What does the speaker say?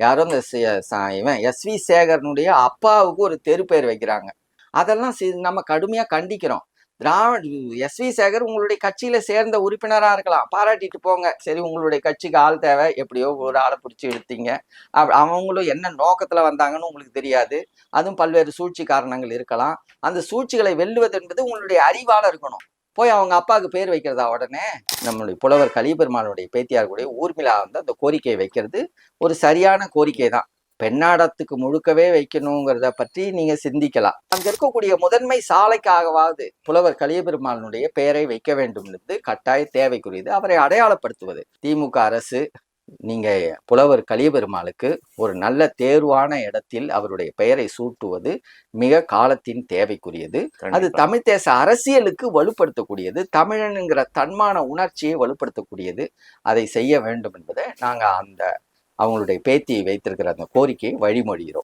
யாரும் இந்த இவன் எஸ் வி சேகரனுடைய அப்பாவுக்கு ஒரு தெரு பெயர் வைக்கிறாங்க. அதெல்லாம் சி- நம்ம கடுமையா கண்டிக்கிறோம். திராவிட எஸ் வி சேகர் உங்களுடைய கட்சியில சேர்ந்த உறுப்பினராக இருக்கலாம். பாராட்டிட்டு போங்க. சரி உங்களுடைய கட்சிக்கு ஆள் தேவை. எப்படியோ ஒரு ஆளை பிடிச்சி எடுத்தீங்க அவங்களும் என்ன நோக்கத்துல வந்தாங்கன்னு உங்களுக்கு தெரியாது. அதுவும் பல்வேறு சூழ்ச்சி காரணங்கள் இருக்கலாம். அந்த சூழ்ச்சிகளை வெல்லுவது என்பது உங்களுடைய அறிவால இருக்கணும். போய் அவங்க அப்பாவுக்கு பேர் வைக்கிறதா உடனே நம்மளுடைய புலவர் கலிபெருமானுடைய பேத்தியார் கூட ஊர்மிளா வந்து அந்த கோரிக்கையை வைக்கிறது. ஒரு சரியான கோரிக்கை தான். பெண்ணாடத்துக்கு முழுக்கவே வைக்கணுங்கிறத பற்றி நீங்க சிந்திக்கலாம். அங்க இருக்கக்கூடிய முதன்மை சாலைக்காகவாவது புலவர் கலியபெருமானுடைய பெயரை வைக்க வேண்டும் என்பது கட்டாய தேவைக்குரியது. அவரை அடையாளப்படுத்துவது. திமுக அரசு நீங்க புலவர் கலியபெருமாளுக்கு ஒரு நல்ல தேர்வான இடத்தில் அவருடைய பெயரை சூட்டுவது மிக காலத்தின் தேவைக்குரியது. அது. தமிழ் தேச அரசியலுக்கு வலுப்படுத்தக்கூடியது. தமிழனுங்கிற தன்மான உணர்ச்சியை வலுப்படுத்தக்கூடியது. அதை செய்ய வேண்டும் என்பதை நாங்க அந்த அவங்களுடைய பேத்தியை வைத்திருக்கிற அந்த கோரிக்கையை வழிமொழிகிறோம்.